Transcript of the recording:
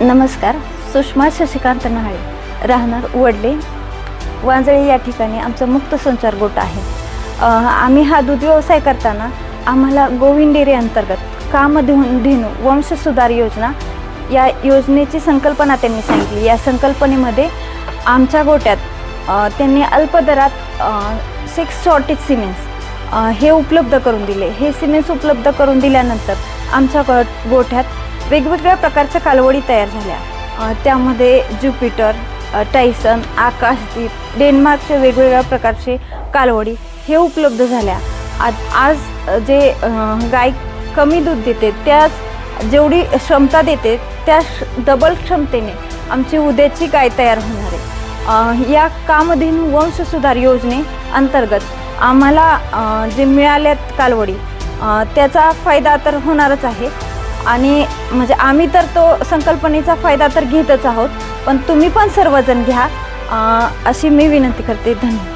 नमस्कार सुषमा शशिकांत नहाळे राहणार वडले वांजळे या ठिकाणी आमचा मुक्त संचार गोट आहे. आम्ही हा दूध व्यवसाय करताना आम्हाला गोविंद डेअरी अंतर्गत कामधेनु धेनू वंश सुधार योजना या योजनेची संकल्पना त्यांनी सांगितली. या संकल्पनेमध्ये आमच्या गोट्यात त्यांनी अल्प दरात सिक्स शॉर्टेज सिमेंट्स हे उपलब्ध करून दिले. हे सिमेंट्स उपलब्ध करून दिल्यानंतर आमच्या गो गोठ्यात वेगवेगळ्या प्रकारच्या कालवडी तयार झाल्या. त्यामध्ये ज्युपिटर टायसन आकाशदीप डेन्मार्कचे वेगवेगळ्या प्रकारचे कालवडी हे उपलब्ध झाल्या. आज आज जे गाय कमी दूध देते त्याच जेवढी क्षमता देते त्या डबल क्षमतेने आमची उद्याची गाय तयार होणार आहे. या कामधीन वंश सुधार योजने अंतर्गत आम्हाला जे मिळाल्यात कालवडी त्याचा फायदा तर होणारच आहे. आणि म्हणजे आम्ही तर तो संकल्पनेचा फायदा तर घेतच आहोत पण तुम्ही पण सर्वजण घ्या. अशी मी विनंती करते. धन्यवाद.